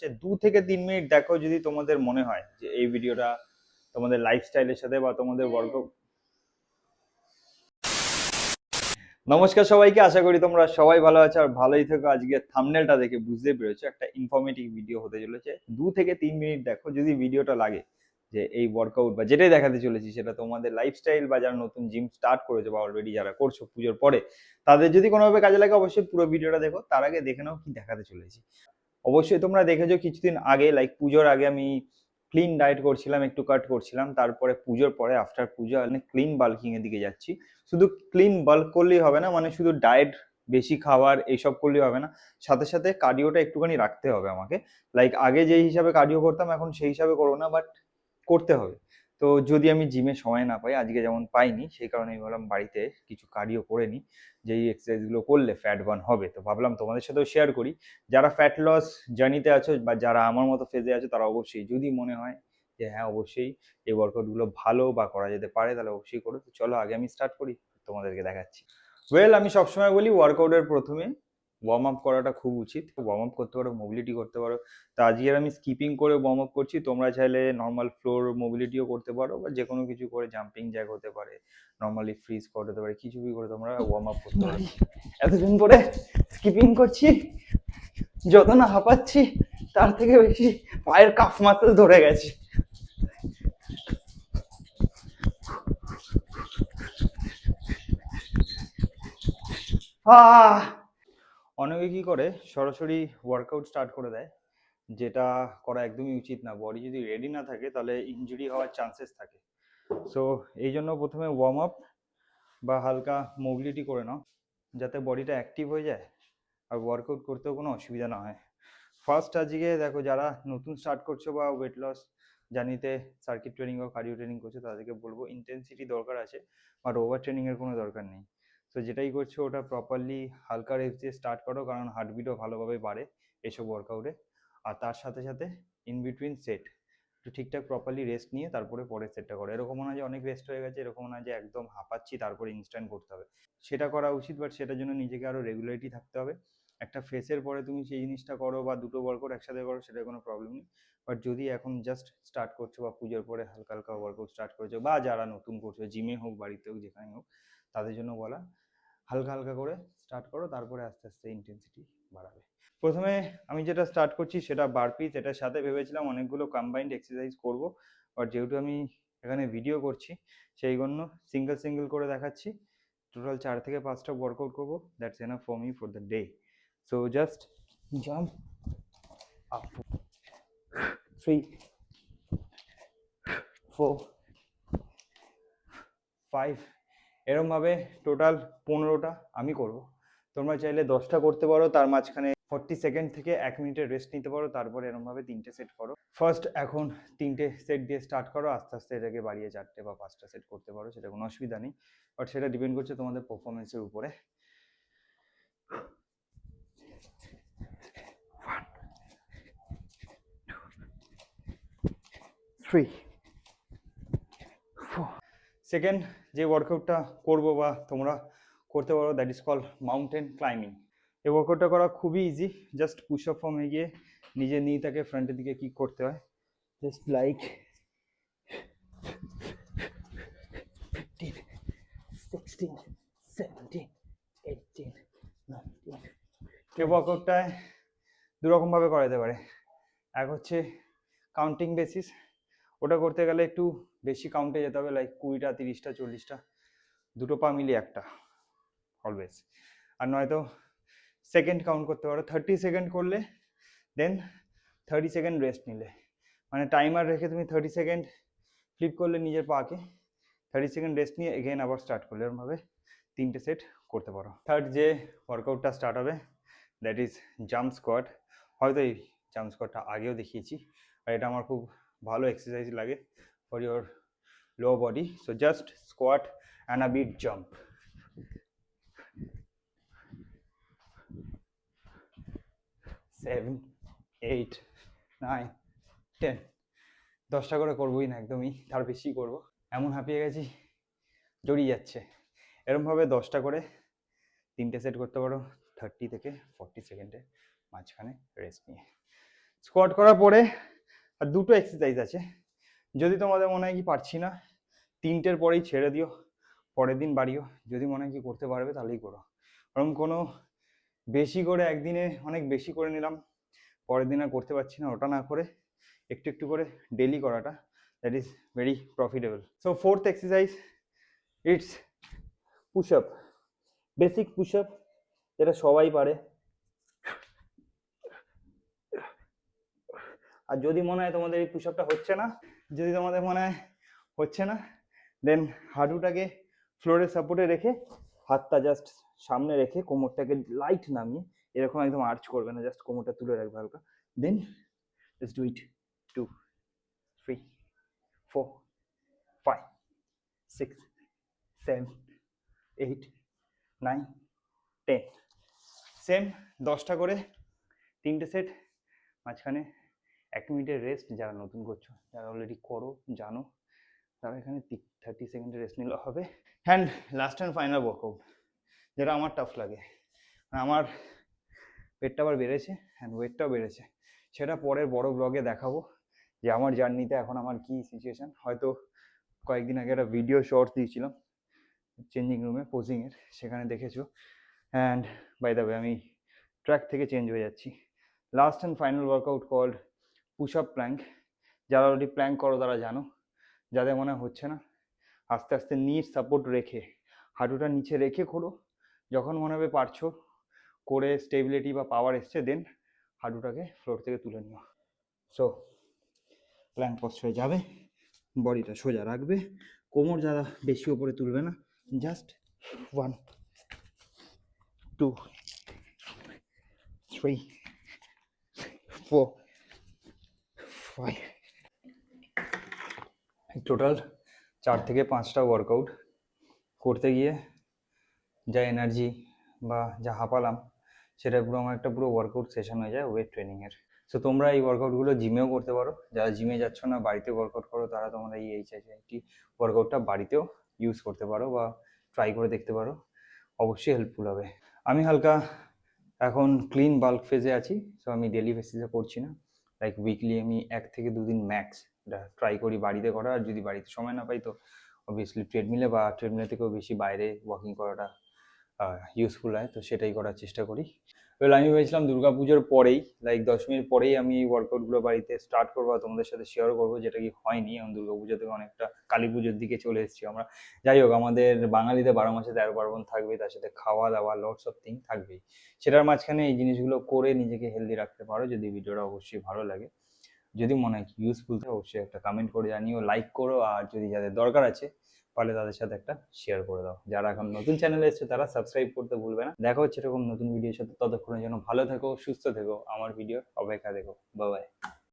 যে দু থেকে তিন মিনিট দেখো যদি তোমাদের মনে হয় যে এই ভিডিওটা তোমাদের লাইফস্টাইলের সাথে বা তোমাদের ওয়ার্ক নমস্কার সবাইকে, আশা করি তোমরা সবাই ভালো আছো আর ভালোই থেকো। আজকে থামনেলটা দেখে বুঝতে পেরেছ, একটা ইনফরমেটিভ ভিডিও হতে চলেছে। দু থেকে তিন মিনিট দেখো যদি ভিডিওটা লাগে যে এই ওয়ার্কআউট বা যেটাই দেখাতে চলেছি সেটা তোমাদের লাইফস্টাইল বা যারা নতুন জিম স্টার্ট করেছ বা অলরেডি যারা করছ পুজোর পরে, তাদের যদি কোনোভাবে কাজে লাগে অবশ্যই পুরো ভিডিওটা দেখো। তার আগে দেখে নাও কি দেখাতে চলেছি। অবশ্যই তোমরা দেখেছ কিছুদিন আগে লাইক পুজোর আগে আমি ক্লিন ডায়েট করছিলাম, একটু কাট করছিলাম, তারপরে পুজোর পরে আফটার পুজো আমি ক্লিন বাল্কিং এর দিকে যাচ্ছি। শুধু ক্লিন বাল্ক করলেই হবে না মানে শুধু ডায়েট বেশি খাবার এইসব করলেই হবে না, সাথে সাথে কার্ডিওটা একটুখানি রাখতে হবে আমাকে। লাইক আগে যেই হিসাবে কার্ডিও করতাম, এখন সেই হিসাবে করব না বাট করতে হবে। তো যদি আমি জিমে সময় না পাই, আজকে যেমন পাইনি, সেই কারণে আমি ভাবলাম বাড়িতে কিছু কার্ডিও করে নিই যে এই এক্সারসাইজগুলো করলে ফ্যাট বার্ন হবে। তো ভাবলাম তোমাদের সাথেও শেয়ার করি। যারা ফ্যাট লস জার্নিতে আছো বা যারা আমার মতো ফেজে আছো, তারা অবশ্যই, যদি মনে হয় যে হ্যাঁ অবশ্যই এই ওয়ার্কআউটগুলো ভালো বা করা যেতে পারে, তাহলে অবশ্যই করো। তো চলো আগে আমি স্টার্ট করি, তোমাদেরকে দেখাচ্ছি। ওয়েল আমি সবসময় বলি ওয়ার্কআউটের প্রথমে ওয়ার্ম আপ করাটা খুব উচিত। ওয়ার্ম আপ করতে পারো মোবিলিটি করতে পারো। তো আজকের আমি স্কিপিং করে ওয়ার্ম আপ করছি, তোমরা চাইলে নর্মাল ফ্লোর মোবিলিটিও করতে পারো বা যে কোনো কিছু করে জাম্পিং জ্যাক হতে পারে নর্মালি ফ্রিজ করা হতে পারে, কিছু কি করে তোমরা ওয়ার্ম আপ করতে পারো। এতদিন পরে স্কিপিং করছি, যত না হাঁপাচ্ছি, তার থেকে বেশি পায়ের কাফ মাসল ধরে গেছে। আহ! অনেকে কি করে, সরাসরি ওয়ার্কআউট স্টার্ট করে দেয়, যেটা করা একদমই উচিত না। বডি যদি রেডি না থাকে, তাহলে ইনজুরি হওয়ার চান্সেস থাকে। সো এই জন্য প্রথমে ওয়ার্ম আপ বা হালকা মোবিলিটি করে নাও, যাতে বডিটা অ্যাক্টিভ হয়ে যায়, আর ওয়ার্কআউট করতেও কোনো অসুবিধা না হয়। ফার্স্ট আজকে দেখো যারা নতুন স্টার্ট করছ বা ওয়েট লস জানিতে সার্কিট ট্রেনিং বা কার্ডিও ট্রেনিং করছ, তাদেরকে বলব ইন্টেন্সিটি দরকার আছে বাট ওভার ট্রেনিংয়ের কোনো দরকার নেই। তো যেটাই করছ ওটা প্রপারলি হালকা রেস দিয়ে স্টার্ট করো, কারণ হার্টবিটও ভালোভাবে বাড়ে এসব ওয়ার্কআউটে আর তার সাথে সাথে ইন বিটুইন সেট একটু ঠিকঠাক প্রপারলি রেস্ট নিয়ে তারপরে পরের সেটটা করো। এরকম না যে অনেক রেস্ট হয়ে গেছে এরকম না যে একদম হাঁপাচ্ছি, তারপরে ইনস্ট্যান্ট করতে হবে। সেটা করা উচিত বাট সেটার জন্য নিজেকে আরও রেগুলারিটি থাকতে হবে। একটা ফেসের পরে তুমি সেই জিনিসটা করো বা দুটো ওয়ার্কআউট একসাথে করো সেটা কোনো প্রবলেম নেই। বাট যদি এখন জাস্ট স্টার্ট করছ বা পুজোর পরে হালকা হালকা ওয়ার্কআউট স্টার্ট করেছ, বা যারা নতুন করছ জিমে হোক, বাড়িতে হোক যেখানে হোক তাদের জন্য বলা। হালকা হালকা করে স্টার্ট করো, তারপরে আস্তে আস্তে ইন্টেন্সিটি বাড়াবে। প্রথমে আমি যেটা স্টার্ট করছি সেটা বারপিস এটার সাথে ভেবেছিলাম অনেকগুলো কম্বাইন্ড এক্সারসাইজ করব। বাট যেহেতু আমি এখানে ভিডিও করছি, সেই জন্য সিঙ্গেল সিঙ্গেল করে দেখাচ্ছি। টোটাল চার থেকে পাঁচটা ওয়ার্কআউট করব that's enough for me for the day so just jump up three four five এরমভাবে টোটাল পনেরোটা আমি করব। তোমরা চাইলে দশটা করতে পারো, তার মাঝখানে ফর্টি সেকেন্ড থেকে এক মিনিটের রেস্ট নিতে পারো, তারপরে এরমভাবে তিনটে সেট করো। ফার্স্ট এখন তিনটে সেট দিয়ে স্টার্ট করো, আস্তে আস্তে এটাকে বাড়িয়ে চারটে বা পাঁচটা সেট করতে পারো, সেটা কোনো অসুবিধা নেই। বাট সেটা ডিপেন্ড করছে তোমাদের পারফরমেন্সের উপরে। থ্রি সেকেন্ড যে ওয়ার্কআউটটা করব বা তোমরা করতে পারো that is call mountain climbing এই ওয়ার্কআউটটা করা খুবই ইজি জাস্ট পুশ আপ ফর্মে গিয়ে নিজের নিটাকে ফ্রন্টের দিকে কিক করতে হয়। Just like fifteen sixteen seventeen eighteen এই ওয়ার্কআউটটায় দুরকমভাবে করা যেতে পারে। এক হচ্ছে কাউন্টিং বেসিস ওটা করতে গেলে একটু বেশি কাউন্টে যেতে হবে লাইক কুড়িটা, তিরিশটা, চল্লিশটা, দুটো পা মিলিয়ে একটা অলওয়েজ আর নয়তো সেকেন্ড কাউন্ট করতে পারো। থার্টি সেকেন্ড করলে দেন থার্টি সেকেন্ড রেস্ট নিলে। মানে টাইমার রেখে তুমি থার্টি সেকেন্ড ফ্লিপ করলে নিজের পাকে থার্টি সেকেন্ড রেস্ট নিয়ে এগেন আবার স্টার্ট করলে। এরমভাবে তিনটে সেট করতে পারো। থার্ড যে ওয়ার্কআউটটা স্টার্ট হবে দ্যাট ইজ জাম্প স্কোয়াড হয়তো এই জাম্প স্কোয়াডটা আগেও দেখিয়েছি, আর এটা আমার খুব ভালো এক্সারসাইজ লাগে। For your low body so just squat and a bit jump seven eight nine ten দশটা করে করবোই না, একদমই, তার বেশি করব। এমন হাঁপিয়ে গেছি, জড়িয়ে যাচ্ছে। এরমভাবে দশটা করে তিনটে সেট করতে পারো থার্টি থেকে ফর্টি সেকেন্ডে মাঝখানে রেস্ট নিয়ে। স্কোয়াট করার পরে আর দুটো এক্সারসাইজ আছে। যদি তোমাদের মনে হয় কি পারছি না, তিনটের পরেই ছেড়ে দিও, পরের দিন বাড়িও। যদি মনে হয় কি করতে পারবে তাহলেই করো। কারণ কোনো বেশি করে একদিনে অনেক বেশি করে নিলাম, পরের দিন আর করতে পারছি না, ওটা না করে একটু একটু করে ডেলি করাটা that is very profitable so fourth exercise it's push up basic push up যেটা সবাই পারে। আর যদি মনে হয় তোমাদের এই পুশ আপটা হচ্ছে না যদি তোমাদের মনে হয় হচ্ছে না দেন হাঁটুটাকে ফ্লোরের সাপোর্টে রেখে, হাতটা জাস্ট সামনে রেখে কোমরটাকে লাইট নামিয়ে এরকম একদম আর্চ করবে না জাস্ট কোমরটা তুলে রাখবে হালকা। Then just do it two three four five six seven eight nine ten same দশটা করে তিনটে সেট মাঝখানে এক মিনিটের রেস্ট যারা নতুন করছ, যারা অলরেডি করো, জানো, তারা এখানে থার্টি সেকেন্ডের রেস্ট নিলে হবে। And last and final workout যেটা আমার টাফ লাগে। মানে আমার পেটটা আবার বেড়েছে অ্যান্ড ওয়েটটাও বেড়েছে। সেটা পরের বড় ব্লগে দেখাবো, যে আমার জার্নিতে এখন আমার কি সিচুয়েশন হয়তো কয়েকদিন আগে একটা ভিডিও শর্টস দিয়েছিলাম চেঞ্জিং রুমে পোজিংয়ের সেখানে দেখেছ। অ্যান্ড বাই দ্য ওয়ে আমি ট্র্যাক থেকে চেঞ্জ হয়ে যাচ্ছি। Last and final workout called push up plank যারা অলরেডি প্ল্যাঙ্ক করো তারা জানো, যাদের মনে হচ্ছে না, আস্তে আস্তে নিট সাপোর্ট রেখে, হাঁটুটা নিচে রেখে করো যখন মনে হবে পারছ, করে স্টেবিলিটি বা পাওয়ার এসছে দেন হাঁটুটাকে ফ্লোর থেকে তুলে নিও। সো প্ল্যাঙ্ক পশ্চরে যাবে, বডিটা সোজা রাখবে, কোমর যারা বেশি ওপরে তুলবে না just one two three four five total চার থেকে পাঁচটা ওয়ার্কআউট করতে গিয়ে যা এনার্জি বা যা হাঁপালাম, সেটা পুরো আমার একটা পুরো ওয়ার্কআউট সেশন হয়ে যায় ওয়েট ট্রেনিংয়ের সো তোমরা এই ওয়ার্কআউটগুলো জিমেও করতে পারো। যারা জিমে যাচ্ছ না, বাড়িতে ওয়ার্কআউট করো, তারা তোমরা এই এইচ আইটি ওয়ার্কআউটটা বাড়িতেও ইউজ করতে পারো বা ট্রাই করে দেখতে পারো। অবশ্যই হেল্পফুল হবে। আমি হালকা এখন ক্লিন বাল্ক ফেজে আছি সো আমি ডেলি বেসিসে করছি না। লাইক উইকলি আমি এক থেকে দুদিন ম্যাক্স এটা ট্রাই করি বাড়িতে করা আর যদি বাড়িতে সময় না পাই তো অবভিয়াসলি ট্রেডমিলে বা ট্রেডমিলে থেকেও বেশি বাইরে ওয়াকিং করাটা ইউজফুল হয়। তো সেটাই করার চেষ্টা করি। এবার আমি ভেবেছিলাম দুর্গা পুজোর পরেই লাইক দশমীর পরেই আমি এই ওয়ার্কআউটগুলো বাড়িতে স্টার্ট করব তোমাদের সাথে শেয়ার করব, যেটা কি হয়নি। দুর্গা পুজো থেকে অনেকটা কালী পুজোর দিকে চলে এসেছি আমরা। যাই হোক, আমাদের বাঙালিতে বারো মাসে তেরো পার্বণ থাকবে, তার সাথে খাওয়া দাওয়া লটস অফ থিং থাকবেই। সেটার মাঝখানে এই জিনিসগুলো করে নিজেকে হেলদি রাখতে পারো, যদি ভিডিওটা অবশ্যই ভালো লাগে। যদি মনে হয় ইউজফুল থাকে, অবশ্যই একটা কমেন্ট করে জানিও লাইক করো, আর যদি যাদের দরকার আছে পারলে তাদের সাথে একটা শেয়ার করে দাও। যারা এখন নতুন চ্যানেলে এসেছে, তারা সাবস্ক্রাইব করতে ভুলবে না। দেখা হচ্ছে এরকম নতুন ভিডিওর সাথে। ততক্ষণের জন্য ভালো থেকো, সুস্থ থেকো। আমার ভিডিও অপেক্ষা দেখো বাই